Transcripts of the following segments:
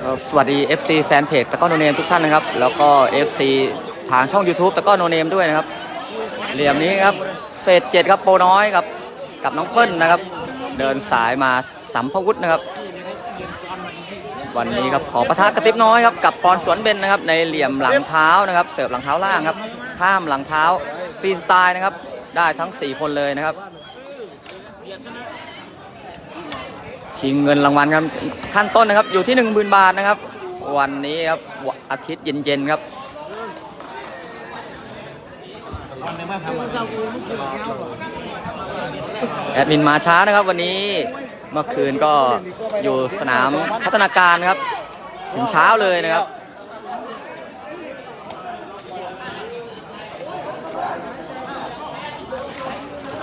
เอ่อสวัสดี FC แฟนเพจตะก้อนโนเนมทุกท่านนะครับ แล้วก็ FC ทางช่อง YouTube ตะก้อนโนเนมด้วยนะครับ เหลี่ยมนี้ครับเฟสเจ็ดครับโปรน้อยครับ กับน้องเปิ้ลนะครับ เดินสายมาสัมภวุฒินะครับ วันนี้ครับขอประทะกระติบน้อยครับกับปอนสวนเบนนะครับในเหลี่ยมหลังเท้านะครับ เสิร์ฟหลังเท้าล่างครับ ข้ามหลังเท้าฟรีสไตล์นะครับ ได้ทั้ง 4 คนเลยนะครับ ชิงเงินรางวัลครับขั้นต้นนะครับอยู่ที่ 10,000 บาทนะครับ วันนี้ครับอาทิตย์เย็นๆครับแอดมินมาช้านะครับวันนี้ เมื่อคืนก็อยู่สนามพัฒนาการครับ ถึงเช้าเลยนะครับ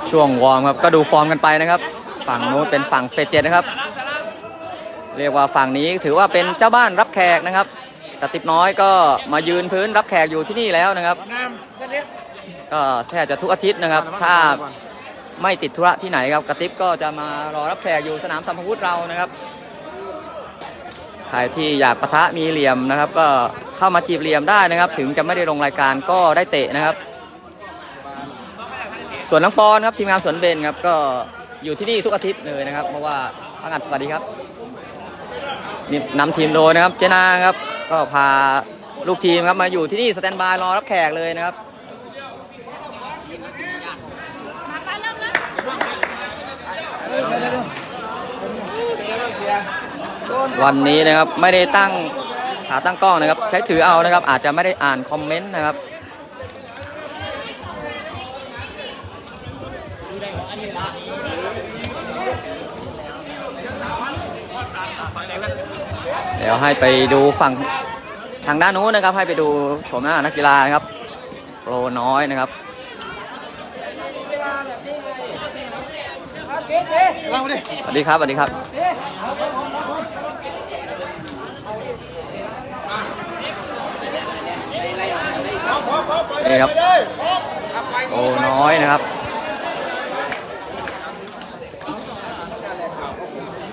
ช่วงวอร์มครับก็ดูฟอร์มกันไปนะครับ ฝั่งนู้นเป็นฝั่งเฟเจ็ดนะครับ เรียกว่าฝั่งนี้ถือว่าเป็นเจ้าบ้านรับแขกนะครับกระติบน้อยก็มายืนพื้นรับแขกอยู่ที่นี่แล้วนะครับ ก็แทบจะทุกอาทิตย์นะครับ ถ้า ไม่ติดธุระที่ไหนครับกระติบก็จะมารอรับแขกอยู่สนามสัมภวุธเรานะครับใครที่อยากปะทะมีเหลี่ยมนะครับ ก็เข้ามาจีบเหลี่ยมได้นะครับ ถึงจะไม่ได้ลงรายการก็ได้เตะนะครับ ส่วนน้องปอนครับทีมงานสวนเบนครับก็อยู่ที่นี่ทุกอาทิตย์เลยนะครับ เพราะว่าพังอัดสวัสดีครับนี่นำทีมโดยนะครับเจนาครับก็พาลูกทีมครับมาอยู่ที่นี่สแตนบายรอรับแขกเลยนะครับ วันนี้นะครับไม่ได้ตั้งขาตั้งกล้องนะครับ ใช้ถือเอานะครับ อาจจะไม่ได้อ่านคอมเมนต์นะครับเดี๋ยวให้ไปดูฝั่งทางด้านนู้นนะครับ ให้ไปดูโฉมหน้านักกีฬานะครับโปรน้อยนะครับสวัสดีครับสวัสดีครับ นี่ครับโอ้น้อยนะครับ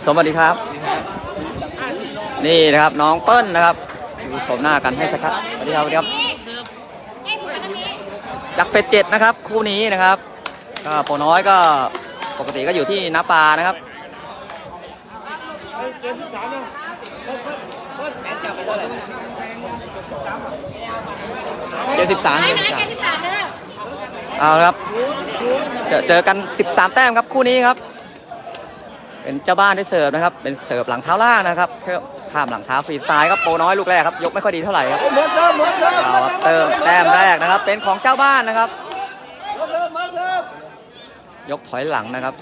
สวัสดีครับ นี่นะครับน้องเปิ้ลนะครับดูชมหน้ากันให้ชัดๆสวัสดีครับสวัสดีครับจากเฟสเจ็ดนะครับ คู่นี้นะครับก็โปน้อยก็ปกติก็อยู่ที่น้าปลานะครับเจ็ดสิบสามนะ แค่ที่สามเด้อเอาละครับเจอเจอกัน 13 แต้มครับคู่นี้ครับ เป็นเจ้าบ้านได้เสิร์ฟนะครับ เป็นเสิร์ฟหลังเท้าล่างนะครับข้ามหลังเท้าฟรีสไตล์ครับโปรน้อยลูกแรกครับยกไม่ค่อยดีเท่าไหร่ครับเอาครับเติมแต้มแรกนะครับ เป็นของเจ้าบ้านนะครับ ยกถอยหลังนะครับ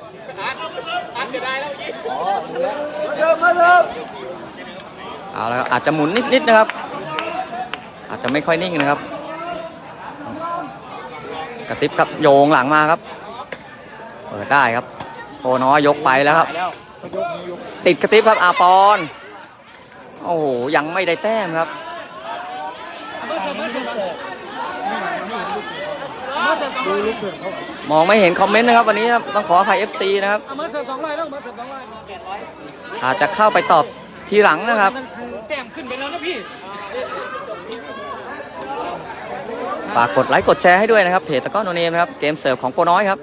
เอาละครับอาจจะหมุนนิดๆนะครับ อาจจะไม่ค่อยนิ่งนะครับ กระติบครับโยงหลังมาครับเปิดได้ครับโปน้อยยกไปแล้วครับ ติดกระติบครับอาปอนโอ้โหยังไม่ได้แต้มครับมองไม่เห็นคอมเมนต์นะครับ วันนี้ต้องขออภัย FC นะครับเอามาเสิร์ฟสองร้อยแล้วมาเสิร์ฟสอาจจะเข้าไปตอบทีหลังนะครับแต้มขึ้นไปแล้วนะพี่ ฝากกดไลค์กดแชร์ให้ด้วยนะครับเพจตะก้อโนเนมนะครับเกมเสิร์ฟของโปน้อยครับ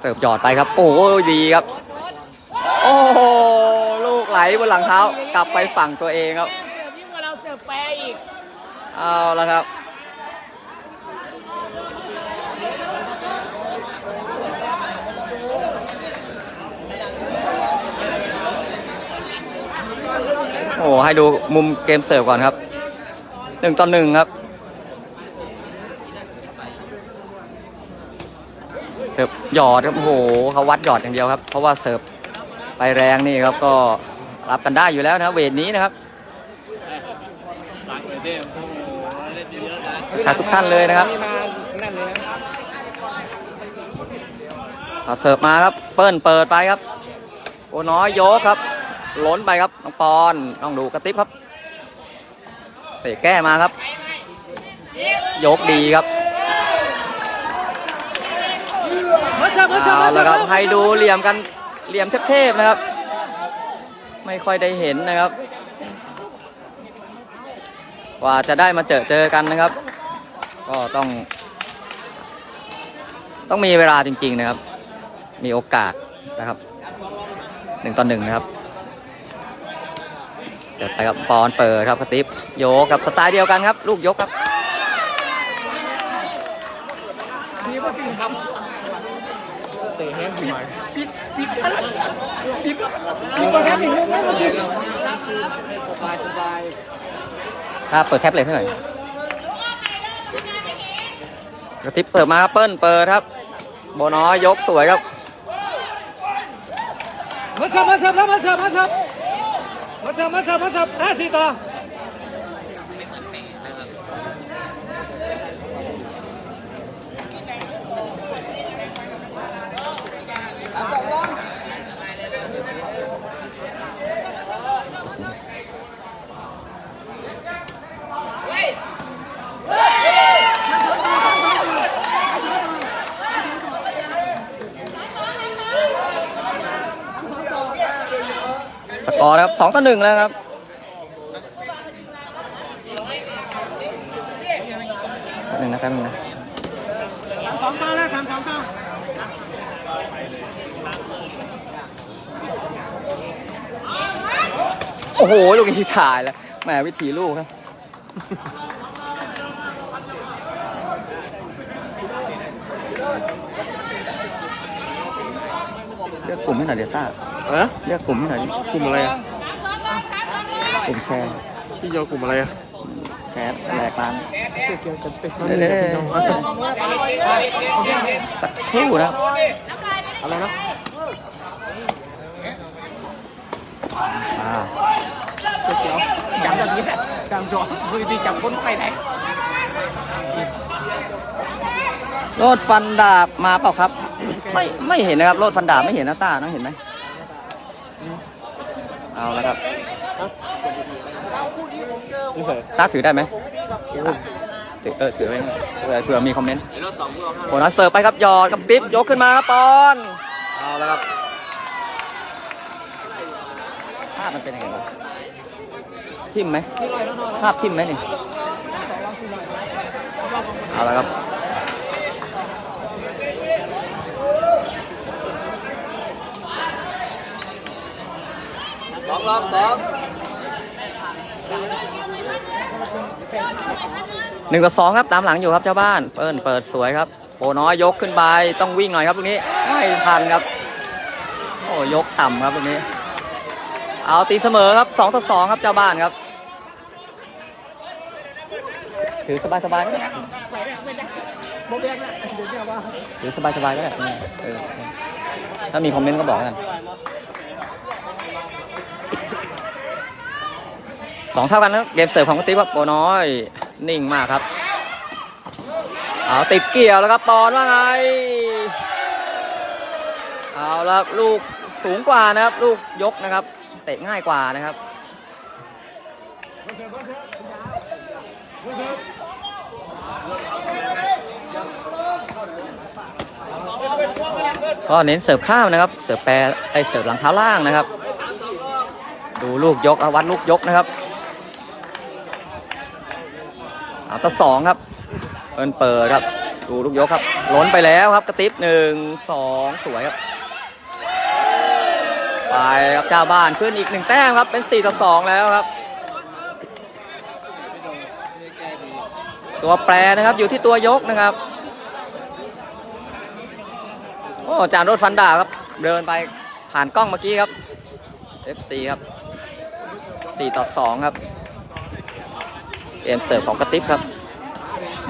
เสิร์ฟหยอดไปครับ โอ้โหดีครับ โอ้โหลูกไหลบนหลังเท้ากลับไปฝั่งตัวเองครับเสิร์ฟยิ่งกว่าเราเสิร์ฟแปรอีกเอาและครับโอ้ให้ดูมุมเกมเสิร์ฟก่อนครับ หนึ่งต่อหนึ่งครับเสิร์ฟหยอดครับโอ้โหเขาวัดหยอดอย่างเดียวครับ เพราะว่าเสิร์ฟไปแรงนี่ครับก็รับกันได้อยู่แล้วนะเวทนี้นะครับขอบทุกท่านเลยนะครับเอาเสิร์ฟมาครับ เปิ้ลเปิดไปครับ โอ้น้อยโยกครับ ล้นไปครับน้องปอนต้องดูกระติบครับ เตะแก้มาครับ ยกดีครับเอาละครับให้ดูเหลี่ยมกันเหลี่ยมเทพๆนะครับ ไม่ค่อยได้เห็นนะครับกว่าจะได้มาเจอเจอกันนะครับ ก็ต้อง ต้องมีเวลาจริง ๆนะครับ มีโอกาสนะครับหนึ่งต่อหนึ่งนะครับ เสร็จไปครับปอนเปิดครับกระติบโยกกับสไตล์เดียวกันครับ ลูกยกครับนี่ก็จริงครับเตะแห้งผิดผิดผิดกันผิดผิดแค่ผิดแค่ผิดสบายสบายถ้าเปิดแท็บเล็ตให้หน่อยกระติบเปิดมาครับเปิ้ลเปิดครับโบน้อยยกสวยครับมาเสิร์ฟมาเสิร์ฟแล้วมาเสิร์ฟมาเสิร์ฟ มาเสิร์ฟมาเสิร์ฟมาเสิร์ฟห้าสี่ต่ อสกอร์นะครับสองต่อหนึ่งแล้วครับหนึ่งนะแป๊บหนึ่งนะสองต่อแล้วสามสองต่อโอ้โห ลูกนี้ถ่ายแล้วแหมวิธีลูกครับเลือกกลุ่มให้หน่อยเดต้า เอะเลือกกลุ่มให้หน่อยดิกลุ่มอะไรอะกลุ่มแชร์พี่จะเอากลุ่มอะไรอะแชร์แหลกร้านเดี๋ยวเดี๋ยวสักครู่นะครับอะไรนะอ่าจับแบบนี้สามสองมือตีจับคนไปไหนโลดฟันดาบมาเปล่าครับ ไม่ไม่เห็นนะครับโลดฟันดาบไม่เห็นนะต้าน้องเห็นไหม เอาแล้วครับนี่ใส่ต้าถือได้ไหมต้าถือเออถือไว้เผื่อเผื่อมีคอมเมนต์โอ้นัสเสิร์ฟไปครับหยอดกับปิ๊บยกขึ้นมาครับปอนเอาแล้วครับภาพมันเป็นยังไงบ้างทิมไหมภาพทิมไหมนี่เอาแล้วครับ สองรอบสองหนึ่งกับสองครับตามหลังอยู่ครับเจ้าบ้านเปิ้ลเปิดสวยครับโปน้อยยกขึ้นไปต้องวิ่งหน่อยครับลูกนี้ไม่ทันครับโอ้ยกต่ำครับลูกนี้ เอาตีเสมอครับสองต่อสองครับเจ้าบ้านครับ ถือสบายสบายก็ได้ถือสบายสบายก็ได้ถ้ามีคอมเมนต์ก็บอกกัน สองเท่ากันนะครับเกมเสิร์ฟของกติ๊บครับโปน้อย นิ่งมากครับเอาติดเกี่ยวแล้วครับปอนว่าไง เอาแล้วลูกสูงกว่านะครับ ลูกยกนะครับ เตะง่ายกว่านะครับก็เน้นเสิร์ฟข้าวนะครับ เสิร์ฟแปรไอเสิร์ฟหลังเท้าล่างนะครับ ดูลูกยกเอาวัดลูกยกนะครับ เอาต่อสองครับเปิดเปิดครับ ดูลูกยกครับล้นไปแล้วครับกระติบหนึ่งสองสวยครับไปครับเจ้าบ้านขึ้นอีกหนึ่งแต้มครับ เป็น4ต่อ2แล้วครับ ตัวแปรนะครับอยู่ที่ตัวยกนะครับโอ้จานรถฟันดาครับ เดินไปผ่านกล้องเมื่อกี้ครับ FC ครับ4ต่อ2ครับ เกมเสิร์ฟของกระติบครับ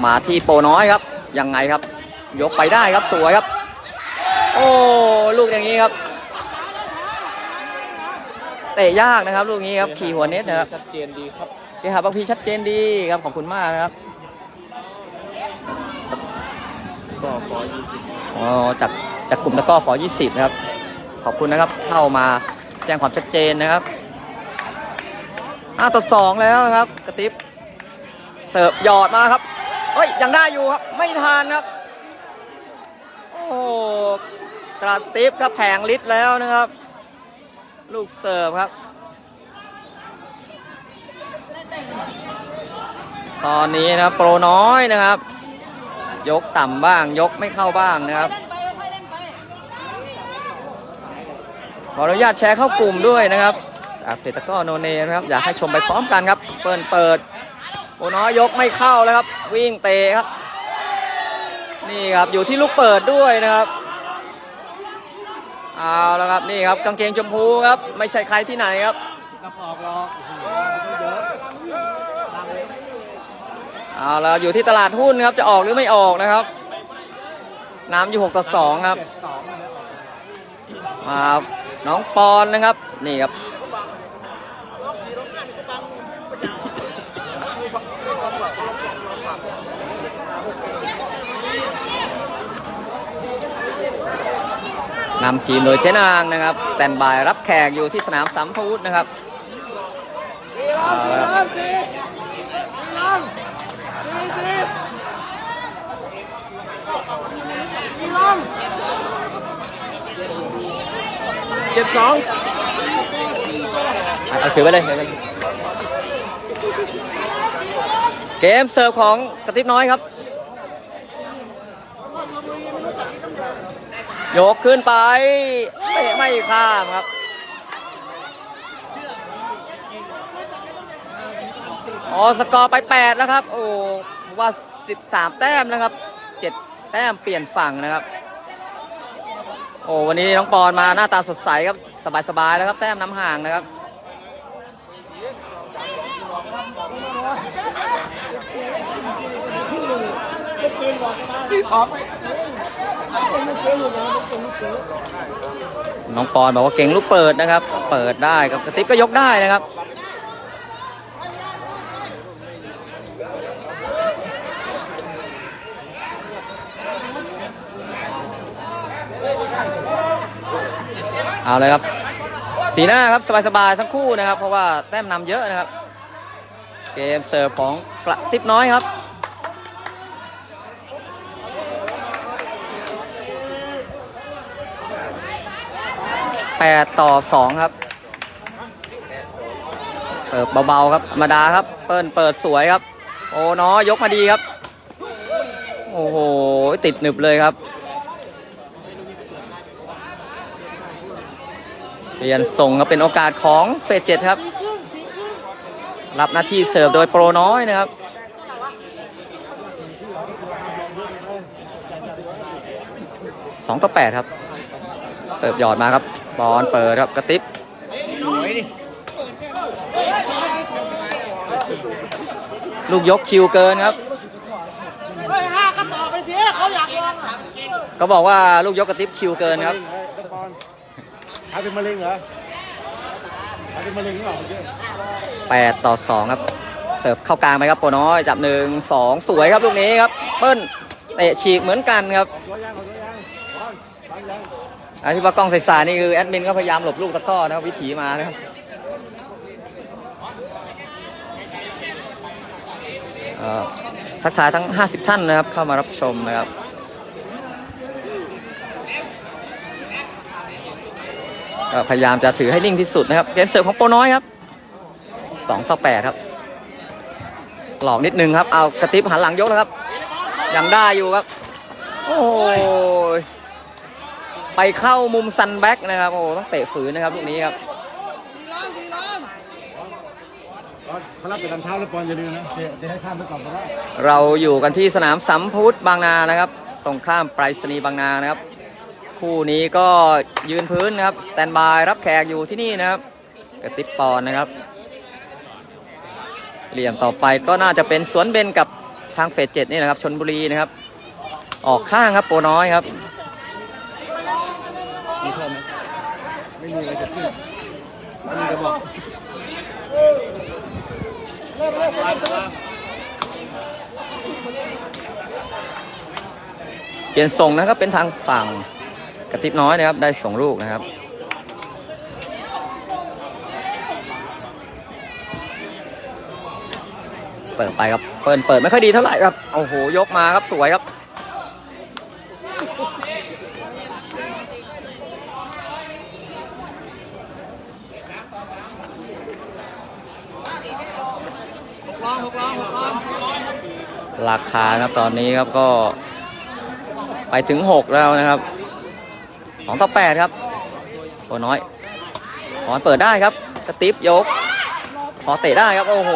มาที่โปน้อยครับ ยังไงครับ ยกไปได้ครับสวยครับ โอ้ลูกอย่างนี้ครับเตะยากนะครับ ลูกนี้ครับขี่หัวเน็ตนะครับชัดเจนดีครับเกมหาบางพีชัดเจนดีครับขอบคุณมากนะครับก็ฟอยี่สิบอ๋อจากจากกลุ่มตะกร้อฟอ20นะครับ ขอบคุณนะครับเข้ามาแจ้งความชัดเจนนะครับ5ต่อ2แล้วนะครับกระติบเสิร์ฟหยอดมาครับเฮ้ยยังได้อยู่ครับไม่ทานครับ โอ้กระติบครับแผงลิตรแล้วนะครับ ลูกเสิร์ฟครับ ตอนนี้นะโปรน้อยนะครับ ยกต่ำบ้างยกไม่เข้าบ้างนะครับขออนุญาตแชร์เข้ากลุ่มด้วยนะครับจากเพจตะกร้อโนเนนะครับ อยากให้ชมไปพร้อมกันครับ เปิดเปิด โอ้น้อยยกไม่เข้าแล้วครับ วิ่งเตะครับ นี่ครับอยู่ที่ลูกเปิดด้วยนะครับเอาแล้วครับนี่ครับกางเกงชมพูครับ ไม่ใช่ใครที่ไหนครับกับออกหรอกเอาแล้วอยู่ที่ตลาดหุ้นครับจะออกหรือไม่ออกนะครับ น้ำอยู่6ต่อ2ครับองมาน้องปอนนะครับ นี่ครับ นำทีมโดยเจนางนะครับสแตนบายรับแขกอยู่ที่สนามสัมพวุธนะครับเอาละครับสี่ลังสี่สิบสี่ลังเจ็ดสองเอาถือไปเลยถือไปเลย เกมเสิร์ฟของกระติบน้อยครับ ยกขึ้นไปเตะไม่ข้ามครับอ๋อสกอร์ไป 8 แล้วครับ โอ้ว่า 13 แต้มนะครับ 7 แต้มเปลี่ยนฝั่งนะครับ โอ้วันนี้น้องปอนมาหน้าตาสดใสครับ สบายๆแล้วครับแต้มน้ำห่างนะครับออก น้องปอนบอกว่าเก่งลูกเปิดนะครับ เปิดได้กับกระติบก็ยกได้นะครับเอาเลยครับ สีหน้าครับสบายๆทั้งคู่นะครับ เพราะว่าแต้มนำเยอะนะครับ เกมเสิร์ฟของกระติบน้อยครับ 8 ต่อ 2 ครับ เสิร์ฟเบาๆครับธรรมดาครับ เปิ้ลเปิดสวยครับ โอ้น้อยกมาดีครับ โอ้โห ติดหนึบเลยครับ เปลี่ยนส่งครับเป็นโอกาสของเฟสเจ็ดครับ รับหน้าที่เสิร์ฟโดยโปรน้อยนะครับสองต่อแปดครับ เสิร์ฟหยอดมาครับบอลเปิดครับกระติบลูกยกชิวเกินครับเฮ้ยห้าก็ต่อไปเถอะเขาอยากลองอะก็บอกว่าลูกยกกระติบชิวเกินครับหายเป็นมะเร็งเหรอหายเป็นมะเร็งหรือเปล่าเมื่อกี้8ต่อ2ครับ เสิร์ฟเข้ากลางไปครับโปรน้อยจับหนึ่งสองสวยครับลูกนี้ครับ เปิ้ลเตะฉีกเหมือนกันครับตัวยางของตัวยางบอลบอลยัง อันที่ว่ากล้องใสายๆนี่คือแอดมินก็พยายามหลบลูกตะก้อนะครับวิถีมานะครับทักทายทั้ง 50 ท่านนะครับ เข้ามารับชมนะครับพยายามจะถือให้นิ่งที่สุดนะครับ เกมเสิร์ฟของโปน้อยครับ 2 ต่อ 8 ครับ หลอกนิดนึงครับ เอากระติบหันหลังยกแล้วครับ ยังได้อยู่ครับ โอ้ย ไปเข้ามุมซันแบ็กนะครับ โอ้โหต้องเตะฝืนนะครับลูกนี้ครับบอลเขารับเป็นตอนเช้าแล้วปอนอย่าลืมนะจะจะให้ข้ามไปก่อนก็ได้เราอยู่กันที่สนามสัมพุทธบางนานะครับ ตรงข้ามไปรษณีย์บางนานะครับ คู่นี้ก็ยืนพื้นนะครับสแตนบายรับแขกอยู่ที่นี่นะครับกระติบปอนนะครับ เหลี่ยมต่อไปก็น่าจะเป็นสวนเบนกับทางเฟสเจ็ดนี่นะครับชนบุรีนะครับ ออกข้างครับโปรน้อยครับ มีเพิ่มไหมไม่มีอะไรจะขึ้น ม่กระบอกเปลี่ยนส่งนะครับเป็นทางฝั่งกระติบน้อยนะครับ ได้ส่งลูกนะครับเสิร์ฟไปครับ เปิดเปิดไม่ค่อยดีเท่าไหร่ครับ โอ้โห ยกมาครับ สวยครับ ราคาครับตอนนี้ครับก็ไปถึง 6 แล้วนะครับ2ต่อ8ครับโอน้อยขอนเปิดได้ครับสตีฟยก ขอเตะได้ครับ โอ้โห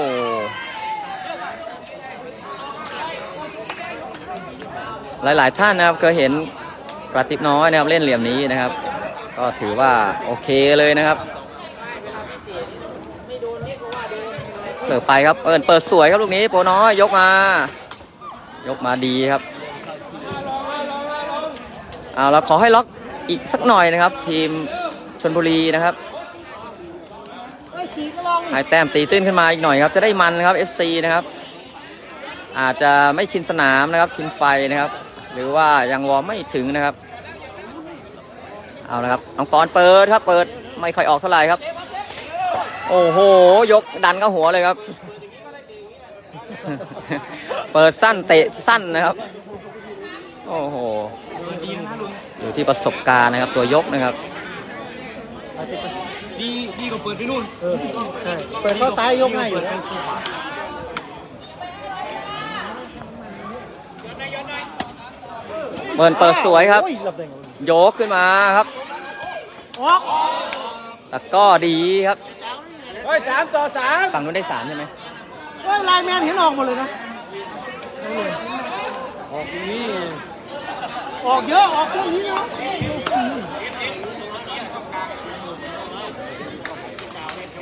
หลาย ๆ ท่านนะครับเคยเห็นกระติบน้อยนะครับเล่นเหลี่ยมนี้นะครับ ก็ถือว่าโอเคเลยนะครับเสิร์ฟไปครับเปิดเปิดสวยครับลูกนี้โปน้อยยกมา ยกมาดีครับเอาเราขอให้ล็อกอีกสักหน่อยนะครับ ทีมชนบุรีนะครับให้แต้มตีตื้นขึ้นมาอีกหน่อยครับ จะได้มันนะครับ FC นะครับ อาจจะไม่ชินสนามนะครับ ชินไฟนะครับ หรือว่ายังวอร์มไม่ถึงนะครับ เอาละครับน้องปอนเปิดครับเปิดไม่ค่อยออกเท่าไหร่ครับ โอ้โห ยกดันเข้าหัวเลยครับ เปิดสั้นเตะสั้นนะครับ โอ้โห อยู่ที่ประสบการณ์นะครับตัวยกนะครับ ดีดีกว่าเปิดไปนู่นเออใช่เปิดเข้าซ้ายยกง่ายอยู่นะเปิดเปิดสวยครับโอ้ยหลับได้ไงวะโยกขึ้นมาครับออกแต่ก็ดีครับเฮ้ยสามต่อสามฝั่งนู้นได้สามใช่ไหมเฮ้ยไลน์แมนเห็นออกหมดเลยนะ ออกนี้ออกเยอะ ออกนี้นะ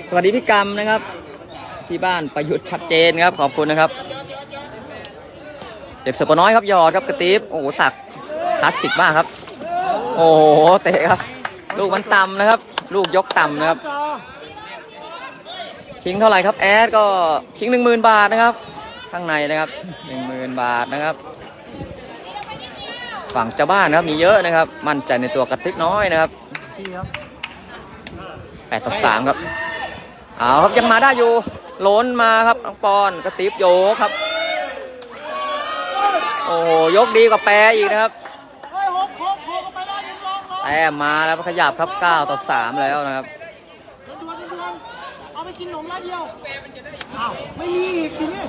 สวัสดีพี่กรรมนะครับ ที่บ้านประยุทธ์ชัดเจนครับ ขอบคุณนะครับ เด็กสปน้อยครับยอดครับกระติบโอ้โหตักคลาสสิกมากครับ โอ้โหเตะครับ ลูกมันต่ำนะครับ ลูกยกต่ำนะครับชิงเท่าไหร่ครับแอดก็ชิงหนึ่งหมื่นบาทนะครับ ข้างในนะครับหนึ่งหมื่นบาทนะครับ ฝั่งเจ้าบ้านนะครับมีเยอะนะครับ มั่นใจในตัวกระติบน้อยนะครับแปดต่อสามครับเอาครับยังมาได้อยู่ล้นมาครับน้องปอนกระติบโยครับโอ้โหยกดีกว่าแปรอีกนะครับเฮ้ยหกหกหกเอาไปแองลองแต้มมาแล้วขยับครับ 9 ต่อ 3 แล้วนะครับเอนเดือนเดือนเอาไปกินหนมร้านเดียว อ้าวไม่มีอีกทีนี้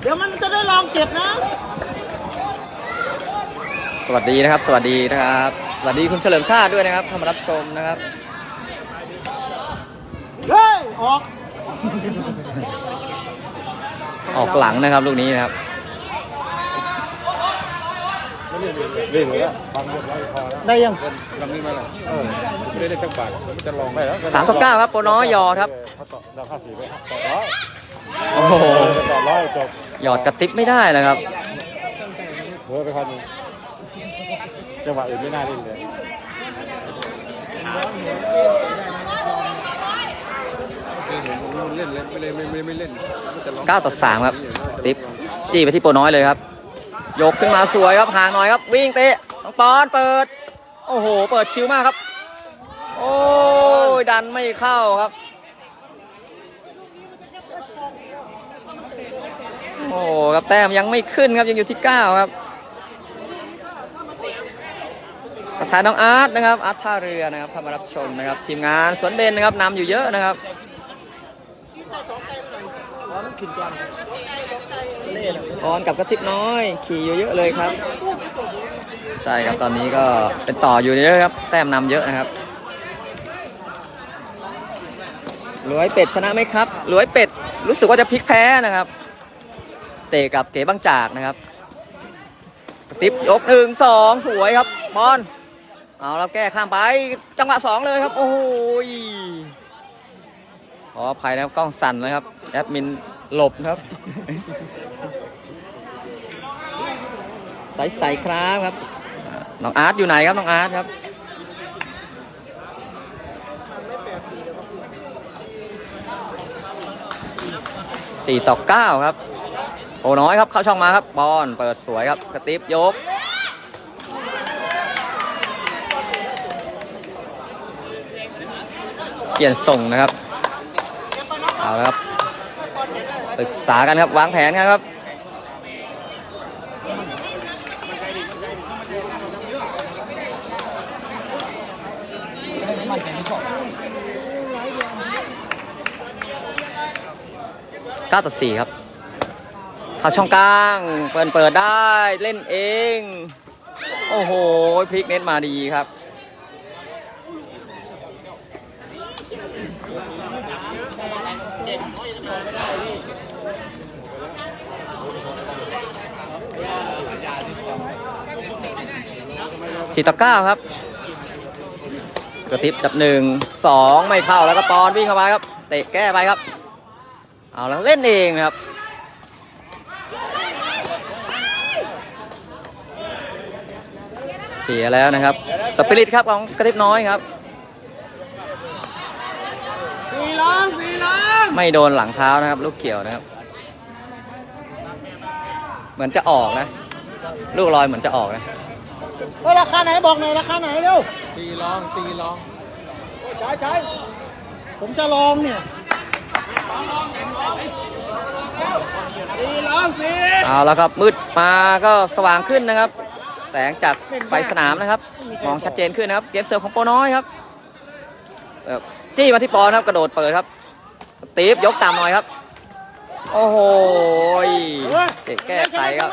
เดี๋ยวมันจะได้ลองเก็บนะ สวัสดีนะครับ สวัสดีนะครับ สวัสดีคุณเฉลิมชาติด้วยนะครับเข้ามารับชมนะครับ เฮ้ย ออก ออกหลังนะครับลูกนี้นะครับวิ่งเลยละบางเรียบร้อยพอแล้วได้ยังลำนี้มาแล้วเออไม่ได้เล่นตั้งบาทมันจะลองได้แล้ว3ต่อ9ครับโปรน้อยหยอดครับเขาต่อเราค่าสีไปครับต่อร้อย โอ้โหต่อร้อยจบหยอดกระติบไม่ได้นะครับเหลือไปพันหนึ่งจังหวะอื่นไม่น่าเล่นเลยเล่นเล่นไม่เล่นไม่ไม่ไม่เล่นจะลอง9ต่อ3ครับ ติบจี้ไปที่โปรน้อยเลยครับ ยกขึ้นมาสวยครับห่างหน่อยครับ วิ่งเตะน้องปอนเปิด โอ้โห เปิดชิวมากครับ โอ้ยดันไม่เข้าครับ โอ้ครับแต้มยังไม่ขึ้นครับยังอยู่ที่ 9 ครับประธานน้องอาร์ตนะครับอาร์ตท่าเรือนะครับเข้ามารับชมนะครับทีมงานสวนเบนนะครับนำอยู่เยอะนะครับออนกับกระติบน้อย ขี่อยู่เยอะเลยครับ ใช่ครับตอนนี้ก็เป็นต่ออยู่เยอะครับ แต้มนำเยอะนะครับรวยเป็ดชนะไหมครับรวยเป็ดรู้สึกว่าจะพลิกแพ้นะครับ ตะกับเก๋บังจากนะครับติบยกหนึ่งสองสวยครับบอลเอาแล้วแก้ข้ามไปจังหวะสองเลยครับ โอ้โหยขออภัยนะครับกล้องสั่นนะครับแอดมินหลบครับใสใสๆครับครับน้องอาร์ตอยู่ไหนครับน้องอาร์ตครับสี่ต่อเก้าครับ โอ้น้อยครับเข้าช่องมาครับบอลเปิดสวยครับกระติบยกเปลี่ยนส่งนะครับเอาละครับปรึกษากันครับวางแผนกันครับ9ต่อ4ครับ เขาช่องกลาง เปิดเปิดได้เล่นเอง โอ้โหพลิกเน็ตมาดีครับสี่ต่อเก้าครับกระติบจับหนึ่งสองไม่เข้าแล้วก็ปอนวิ่งเข้ามาครับ เตะแก้ไปครับ เอาแล้วเล่นเองนะครับ เสียแล้วนะครับ สปิริตครับของกระติบน้อยครับสี่ล้องสี่ล้องไม่โดนหลังเท้านะครับ ลูกเขียวนะครับ เหมือนจะออกนะ ลูกลอยเหมือนจะออกนะเฮ้ยราคาไหนบอกหน่อยราคาไหนเร็วสี่ลองสี่ลองใช่ใช่ผมจะลองเนี่ยสี่ล้องสี่เอาแล้วครับมืดมาก็สว่างขึ้นนะครับ แสงจากไฟสนามนะครับ มองชัดเจนขึ้นนะครับ เกมเสิร์ฟของโปน้อยครับเอ่อจี้มาที่ปอนครับกระโดดเปิดครับตีฟยกต่ำหน่อยครับ โอ้โหยเตะแก้ไขครับ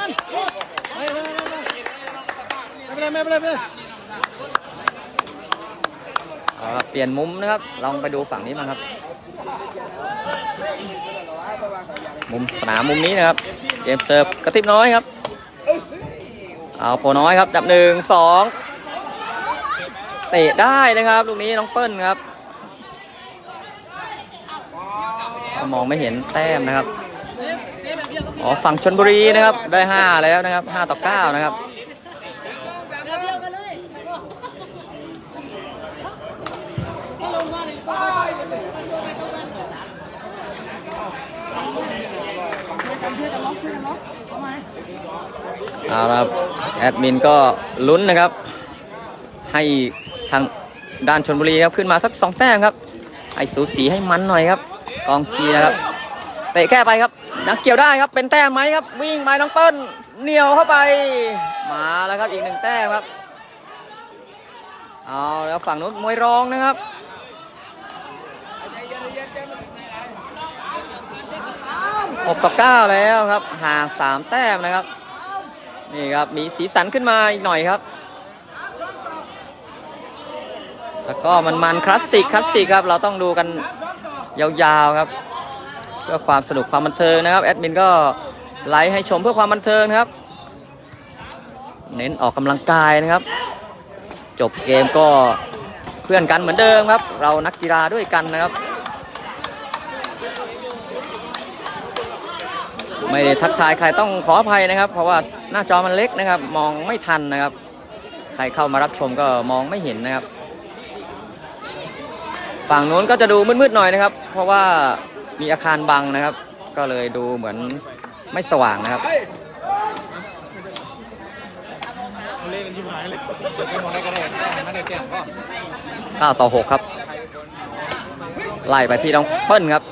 ไม่เป็นไรไม่เป็นไรไม่เป็นไรเอาครับเปลี่ยนมุมนะครับ ลองไปดูฝั่งนี้มางครับ มุมสนามมุมนี้นะครับ เกมเสิร์ฟกระติบน้อยครับ เอาโปน้อยครับ ดับหนึ่งสองเตะได้นะครับลูกนี้น้องเปิ้ลครับมองไม่เห็นแต้มนะครับอ๋อฝั่งชนบุรีนะครับได้ 5 แล้วนะครับ 5 ต่อ 9 นะครับเอาละ แอดมินก็ลุ้นนะครับ ให้ทางด้านชนบุรีครับขึ้นมาสักสองแต้มครับให้สูสีให้มันหน่อยครับ กองเชียร์ครับเตะแก้ไปครับนักเกี่ยวได้ครับเป็นแต้มไหมครับ วิ่งไปน้องเปิ้ลเหนียวเข้าไป มาแล้วครับอีกหนึ่งแต้มครับเอาแล้วฝั่งนู้นมวยรองนะครับหกต่อเก้าแล้วครับห่างสามแต้มนะครับ นี่ครับมีสีสันขึ้นมาอีกหน่อยครับ แล้วก็มันมันคลาสสิกคลาสสิกครับเราต้องดูกันยาวๆครับเพื่อความสนุกความบันเทิงนะครับแอดมินก็ไลฟ์ให้ชมเพื่อความบันเทิงนะครับ เน้นออกกำลังกายนะครับ จบเกมก็เพื่อนกันเหมือนเดิมครับ เรานักกีฬาด้วยกันนะครับ ไม่ได้ทักทายใครต้องขออภัยนะครับ เพราะว่าหน้าจอมันเล็กนะครับ มองไม่ทันนะครับ ใครเข้ามารับชมก็มองไม่เห็นนะครับ ฝั่งนู้นก็จะดูมืดๆหน่อยนะครับ เพราะว่ามีอาคารบังนะครับ ก็เลยดูเหมือนไม่สว่างนะครับเกันชิบหายเลยไม่มองได้ก็ได้ไม่ได้แจ้งก็9ต่อ6ครับ ไล่ไปที่น้องเปิ้ลครับ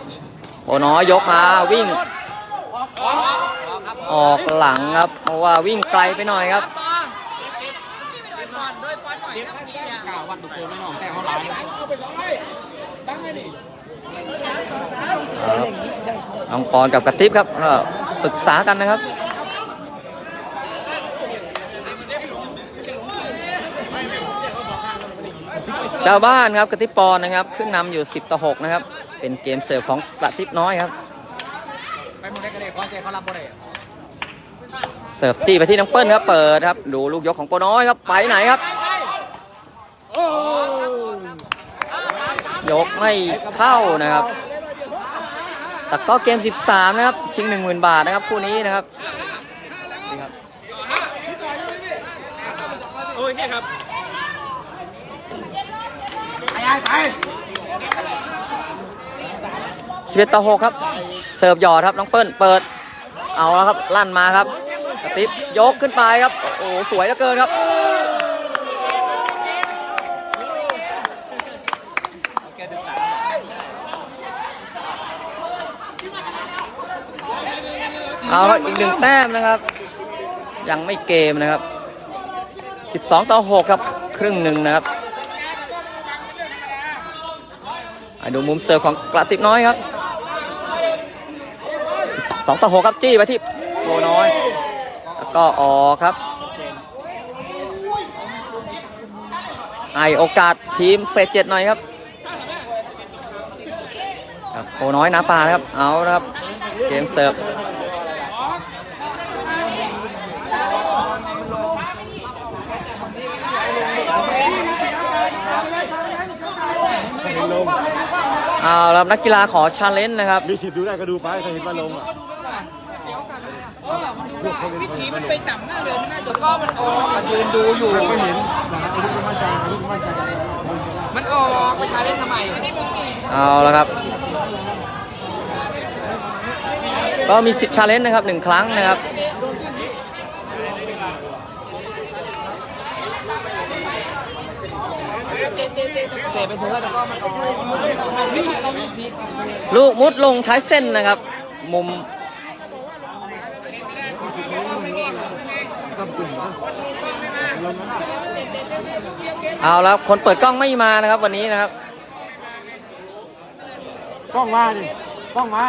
โอน้อยยกมาวิ่ง ออกหลังครับ เพราะว่าวิ่งไกลไปหน่อยครับกาวัดดูโคไม่น้องแต่เขาหลายครับน้องปอนกับกระติบครับปรึกษากันนะครับเจ้าบ้านครับกระติบปอนนะครับ ขึ้นนำอยู่ 10 ต่อ 6 นะครับ เป็นเกมเสิร์ฟของกระติบน้อยครับ เขารับบ่ได้เสิร์ฟจี้ไปที่น้องเปิ้ลครับเปิดครับ ดูลูกยกของโปน้อยครับไปไหนครับยกไม่เข้านะครับแต่ก็เกม 13 นะครับ ชิง 10,000 บาทนะครับคู่นี้นะครับนี่ครับโอ้ยแค่ครับ11ต่อ6ครับ เสิร์ฟหยอดครับน้องเปิ้ลเปิด เอาแล้วครับลั่นมาครับกระติบยกขึ้นไปครับ โอ้โหสวยเหลือเกินครับเอาครับอีกหนึ่งแต้มนะครับ ยังไม่เกมนะครับ 12 ต่อ 6 ครับ ครึ่งหนึ่งนะครับอะดูมุมเสิร์ฟของกระติบน้อยครับ 2ต่อ6ครับจี้ไปที่โกน้อย แล้วก็ออกครับให้โอกาสทีมเฟสเจ็ดหน่อยครับครับโกน้อยน้ำปลาครับ เอาครับ เกมเสิร์ฟเอาละครับนักกีฬาขอชาเลนจ์นะครับมีสิทธิ์ดูได้ก็ดูไปถ้าเห็นว่าลงอะ วิธีมันไปต่ำหน้าเลยน่าจะก็มันออกยืนดูอยู่ ไม่เห็นนะอันนี้ก็มั่นใจอันนี้ก็มั่นใจมันออกไปชาเล่นทำไมเอาละครับ ก็มีสิทธิ์ชาเลนจ์นะครับหนึ่งครั้งนะครับเตะไปเถอะแต่ก็มันลูกมุดลงท้ายเส้นนะครับ มุม เอาแล้วคนเปิดกล้องไม่มานะครับ วันนี้นะครับ กล้องมาดิกล้องมา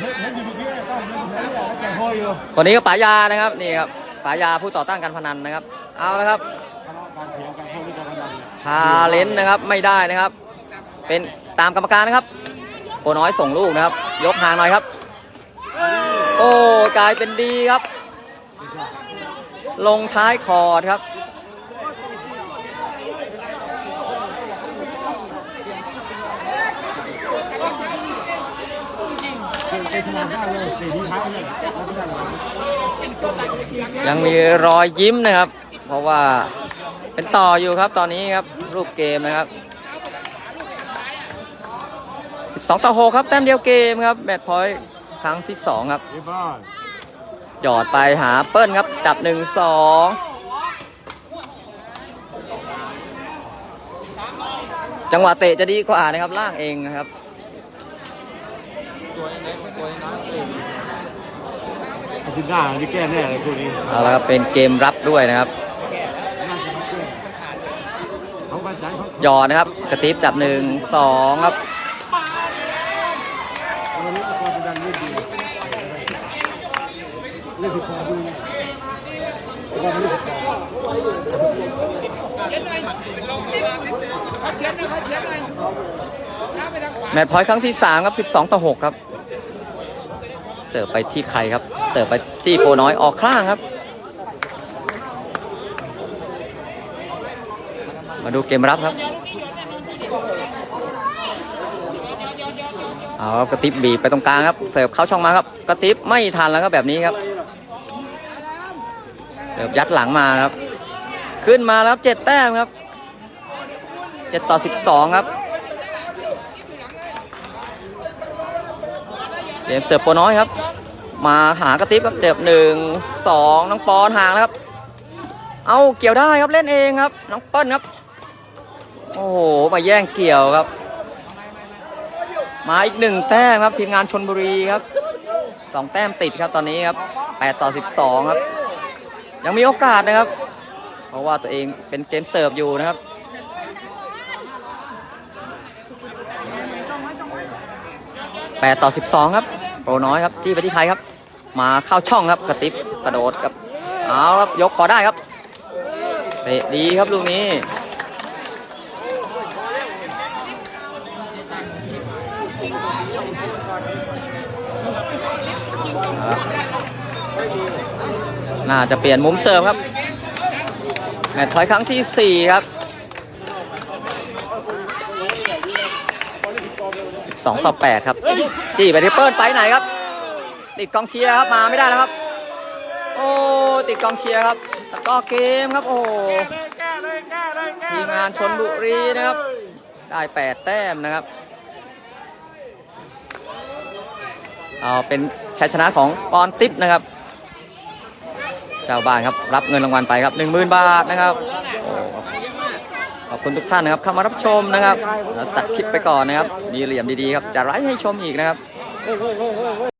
เห็นเห็นอยู่เมื่อกี้กล้องเห็นเห็นแล้วแกห้อยอยู่คนนี้ก็ป๋ายานะครับนี่ครับป๋ายาผู้ต่อต้านการพนันนะครับ เอาละครับทะเลาะการเถียงกันพวกนี้การพนันชาเลนจ์นะครับไม่ได้นะครับ เป็นตามกรรมการนะครับโปน้อยส่งลูกนะครับ ยกห่างหน่อยครับ โอ้กลายเป็นดีครับ ลงท้ายคอร์ดครับ ยังมีรอยยิ้มนะครับ เพราะว่าเป็นต่ออยู่ครับตอนนี้ครับ รูปเกมนะครับ 12 ต่อ 6 ครับ แต้มเดียวเกมครับแมตช์พอยต์ครั้งที่ 2 ครับ หยอดไปหาเปิ้ลครับ จับ1 2จังหวะเตะจะดีกว่านะครับล่างเองนะครับอาทิตย์หน้านี่แก้แน่เลยพวกนี้เอาละครับเป็นเกมรับด้วยนะครับน่าจะมาแก้เขามั่นใจเขาหยอดนะครับ กระติบจับ1 2ครับ วันนี้ความดันเล่นดีเล่นผิดพอดูวันนี้ผิดพอ เขาเชียร์หน่อยเขาเชียร์หน่อยน้าไปทางขวา แมตช์พอยต์ครั้งที่ 3 ครับ 12 ต่อ 6 ครับ เสิร์ฟไปที่ใครครับ เสิร์ฟไปที่โปน้อยออกข้างครับ มาดูเกมรับครับ เอาครับกระติบบีบไปตรงกลางครับ เสิร์ฟเข้าช่องมาครับ กระติบไม่ทันแล้วครับแบบนี้ครับ เสิร์ฟยัดหลังมาครับ ขึ้นมาแล้วครับเจ็ดแต้มครับ เจ็ดต่อสิบสองครับ เกมเสิร์ฟโปน้อยครับ มาหากระติบครับเจ็บหนึ่งสองน้องปอนห่างแล้วครับ เอาเกี่ยวได้ครับเล่นเองครับ น้องเปิ้ลครับ โอ้โห มาแย่งเกี่ยวครับ มาอีกหนึ่งแต้มครับทีมงานชนบุรีครับสองแต้มติดครับตอนนี้ครับแปดต่อสิบสองครับ ยังมีโอกาสนะครับ เพราะว่าตัวเองเป็นเกมเสิร์ฟอยู่นะครับ แปดต่อสิบสองครับ โปรน้อยครับจี้ไปที่ไทยครับ มาเข้าช่องครับกระติบกระโดดครับเอาครับยกขอได้ครับเตะดีครับลูกนี้น่าจะเปลี่ยนมุมเสิร์ฟครับแมตช์พอยครั้งที่ 4 ครับ 2 ต่อ 8 ครับ จี้ไปที่เปิ้ลไปไหนครับ ติดกองเชียร์ครับมาไม่ได้แล้วครับ โอ้ติดกองเชียร์ครับตะกร้อเกมครับโอ้โหทีมงานชนบุรีนะครับ ได้ 8 แต้มนะครับเอาเป็นชัยชนะของปอนติ๊บนะครับชาวบ้านครับรับเงินรางวัลไปครับ 10,000 บาทนะครับ ขอบคุณทุกท่านนะครับเข้ามารับชมนะครับตัดคลิปไปก่อนนะครับ มีเหลี่ยมดีๆครับจะไลฟ์ให้ชมอีกนะครับ